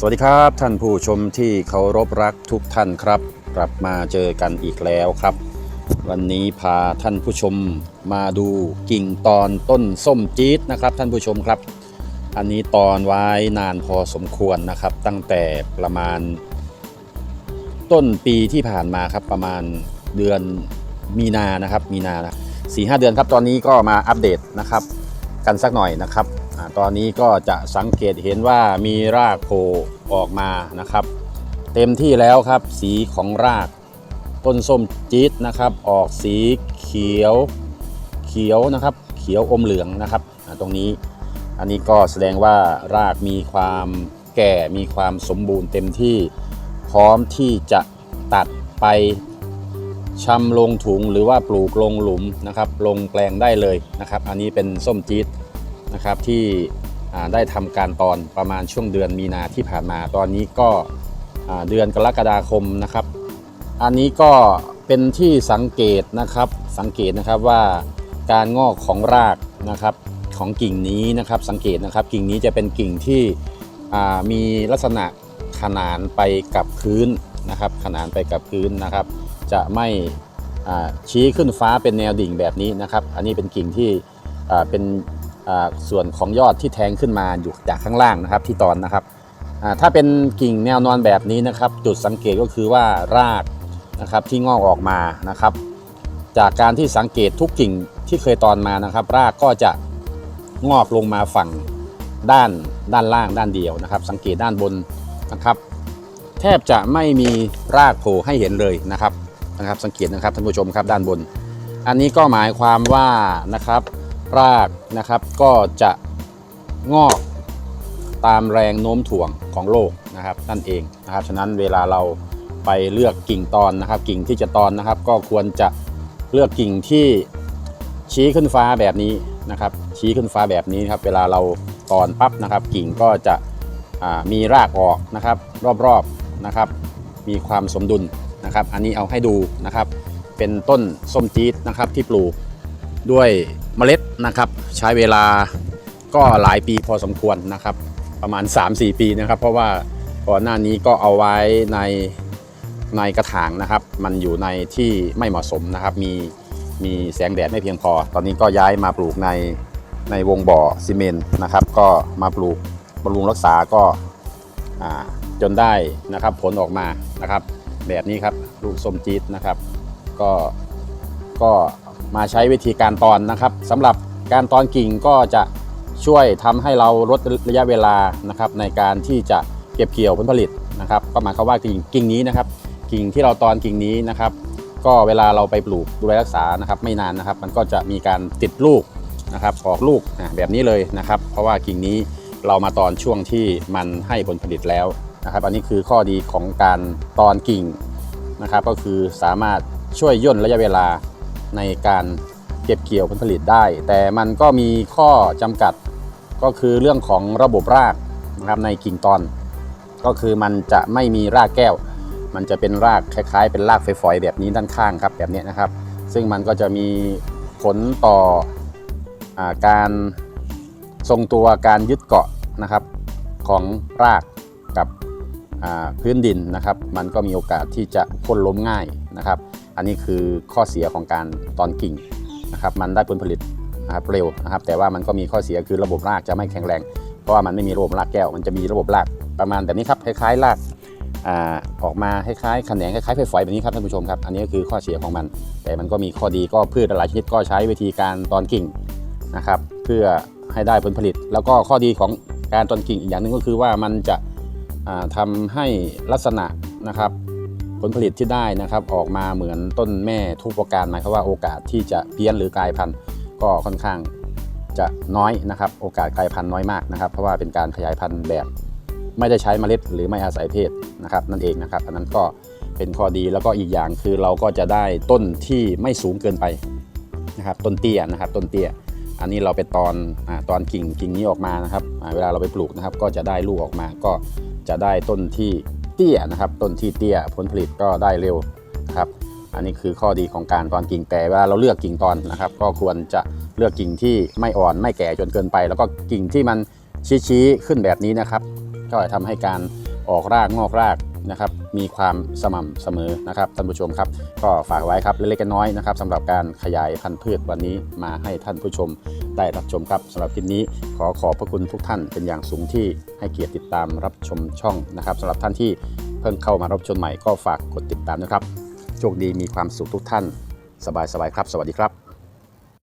สวัสดีครับท่านผู้ชมที่เคารพรักทุกท่านครับ กลับมาเจอกันอีกแล้วครับ วันนี้พาท่านผู้ชมมาดูกิ่งตอนต้นส้มจี๊ดนะครับ ท่านผู้ชมครับ อันนี้ตอนไว้นานพอสมควรนะครับ ตั้งแต่ประมาณ ต้นปีที่ผ่านมาครับประมาณเดือนมีนานะครับมีนาสี่ห้าเดือนครับตอนนี้ก็มาอัปเดตนะครับ กันสักหน่อยนะครับ ตอนนี้ก็จะสังเกตเห็นว่ามีรากโผล่ออกมานะครับ เต็มที่แล้วครับ สีของรากต้นส้มจี๊ดนะครับ ออกสีเขียวเขียวนะครับ เขียวอมเหลืองนะครับตรงนี้อันนี้ก็แสดงว่ารากมีความแก่มีความสมบูรณ์เต็มที่พร้อมที่จะตัดไปชำลงถุงหรือว่าปลูกลงหลุมนะครับ ลงแปลงได้เลยนะครับ อันนี้เป็นส้มจี๊ด นะครับที่ได้ทำการตอนประมาณช่วงเดือนมีนาที่ผ่านมา ตอนนี้ก็เดือนกรกฎาคมนะครับ อันนี้ก็เป็นที่สังเกตนะครับสังเกตนะครับว่าการงอกของรากนะครับของกิ่งนี้นะครับสังเกตนะครับกิ่งนี้จะเป็นกิ่งที่มีลักษณะขนานไปกับพื้นนะครับ ขนานไปกับพื้นนะครับ จะไม่ชี้ขึ้นฟ้าเป็นแนวดิ่งแบบนี้นะครับ อันนี้เป็นกิ่งที่เป็น ส่วนของยอดที่แทงขึ้นมาอยู่จากข้างล่างนะครับที่ตอนนะครับถ้าเป็นกิ่งแนวนอนแบบนี้นะครับ จุดสังเกตก็คือว่ารากนะครับที่งอกออกมานะครับ จากการที่สังเกตทุกกิ่งที่เคยตอนมานะครับ รากก็จะงอกลงมาฝั่งด้านด้านล่างด้านเดียวนะครับ สังเกตด้านบนนะครับ แทบจะไม่มีรากโผล่ให้เห็นเลยนะครับนะครับ สังเกตนะครับท่านผู้ชมครับด้านบน อันนี้ก็หมายความว่านะครับ รากนะครับก็จะงอกตามแรงโน้มถ่วงของโลกนะครับนั่นเองนะครับ ฉะนั้นเวลาเราไปเลือกกิ่งตอนนะครับ กิ่งที่จะตอนนะครับ ก็ควรจะเลือกกิ่งที่ชี้ขึ้นฟ้าแบบนี้นะครับ ชี้ขึ้นฟ้าแบบนี้ครับ เวลาเราตอนปั๊บนะครับ กิ่งก็จะมีรากออกนะครับ รอบๆนะครับ มีความสมดุลนะครับ อันนี้เอาให้ดูนะครับ เป็นต้นส้มจี๊ดนะครับที่ปลูกด้วย เมล็ดนะครับ ใช้เวลาก็หลายปีพอสมควรนะครับ ประมาณ 3-4 ปีนะครับ เพราะว่าก่อนหน้านี้ก็เอาไว้ในในกระถางนะครับ มันอยู่ในที่ไม่เหมาะสมนะครับ มีมีแสงแดดไม่เพียงพอ ตอนนี้ก็ย้ายมาปลูกในในวงบ่อซีเมนต์นะครับ ก็มาปลูกบำรุงรักษาก็าจนได้นะครับ ผลออกมานะครับ แบบนี้ครับลูกส้มจี๊ดนะครับ ก็ก็ มาใช้วิธีการตอนนะครับสำหรับการตอนกิ่งก็จะช่วยทำให้เราลดระยะเวลานะครับในการที่จะเก็บเกี่ยวผลผลิตนะครับ ก็หมายความว่ากิ่งกิ่งนี้นะครับ กิ่งที่เราตอนกิ่งนี้นะครับ ก็เวลาเราไปปลูกดูแลรักษานะครับไม่นานนะครับ มันก็จะมีการติดลูกนะครับออกลูกแบบนี้เลยนะครับ เพราะว่ากิ่งนี้เรามาตอนช่วงที่มันให้ผลผลิตแล้วนะครับ อันนี้คือข้อดีของการตอนกิ่งนะครับ ก็คือสามารถช่วยย่นระยะเวลา ในการเก็บเกี่ยวผลผลิตได้ แต่มันก็มีข้อจำกัดก็คือเรื่องของระบบรากนะครับในกิ่งตอน ก็คือมันจะไม่มีรากแก้ว มันจะเป็นรากคล้ายๆ เป็นรากฝอยๆแบบนี้ด้านข้างครับแบบนี้นะครับ ซึ่งมันก็จะมีผลต่ออการทรงตัวการยึดเกาะนะครับของรากกับพื้นดินนะครับ มันก็มีโอกาสที่จะโค่นล้มง่ายนะครับ อันนี้คือข้อเสียของการตอนกิ่งนะครับมันได้ผลผลิตนะครับเร็วนะครับ แต่ว่ามันก็มีข้อเสียคือระบบรากจะไม่แข็งแรง เพราะว่ามันไม่มีระบบรากแก้ว มันจะมีระบบรากประมาณแบบนี้ครับคล้ายๆรากออกมาคล้ายๆแขนงคล้ายๆฝอยแบบนี้ครับท่านผู้ชมครับ อันนี้ก็คือข้อเสียของมัน แต่มันก็มีข้อดีก็พืชหลายชนิดก็ใช้วิธีการตอนกิ่งนะครับเพื่อให้ได้ผลผลิต แล้วก็ข้อดีของการตอนกิ่งอีกอย่างหนึ่งก็คือว่ามันจะอ่าทำให้ลักษณะนะครับ ผลผลิตที่ได้นะครับออกมาเหมือนต้นแม่ทุกประการหมายความว่าโอกาสที่จะเพี้ยนหรือกลายพันธุ์ก็ค่อนข้างจะน้อยนะครับ โอกาสกลายพันธุ์น้อยมากนะครับ เพราะว่าเป็นการขยายพันธุ์แบบ ไม่ได้ใช้เมล็ดหรือไม่อาศัยเพศนะครับ นั่นเองนะครับอันนั้นก็เป็นข้อดีแล้วก็อีกอย่างคือเราก็จะได้ต้นที่ไม่สูงเกินไปนะครับ ต้นเตี้ยนะครับ ต้นเตี้ย อันนี้เราไปตอนอาตอนกิ่งกิ่งนี้ออกมานะครับเวลาเราไปปลูกนะครับ ก็จะได้ลูกออกมาก็จะได้ต้นที่ เตี้ยนะครับต้นที่เตี้ยผลผลิตก็ได้เร็วครับอันนี้คือข้อดีของการตอนกิ่งแต่เวลาเราเลือกกิ่งตอนนะครับ ก็ควรจะเลือกกิ่งที่ไม่อ่อนไม่แก่จนเกินไป แล้วก็กิ่งที่มันชี้ๆขึ้นแบบนี้นะครับ ก็จะทำให้การออกรากงอกราก นะครับมีความสม่ำเสมอนะครับท่านผู้ชมครับ ก็ฝากไว้ครับเล็กๆน้อยๆนะครับสำหรับการขยายพันธุ์พืชวันนี้มาให้ท่านผู้ชมได้รับชมครับสำหรับคลิปนี้ขอขอบพระคุณทุกท่านเป็นอย่างสูงที่ให้เกียรติติดตามรับชมช่องนะครับสำหรับท่านที่เพิ่งเข้ามารับชมใหม่ก็ฝากกดติดตามนะครับโชคดีมีความสุขทุกท่าน สบายๆครับ สวัสดีครับ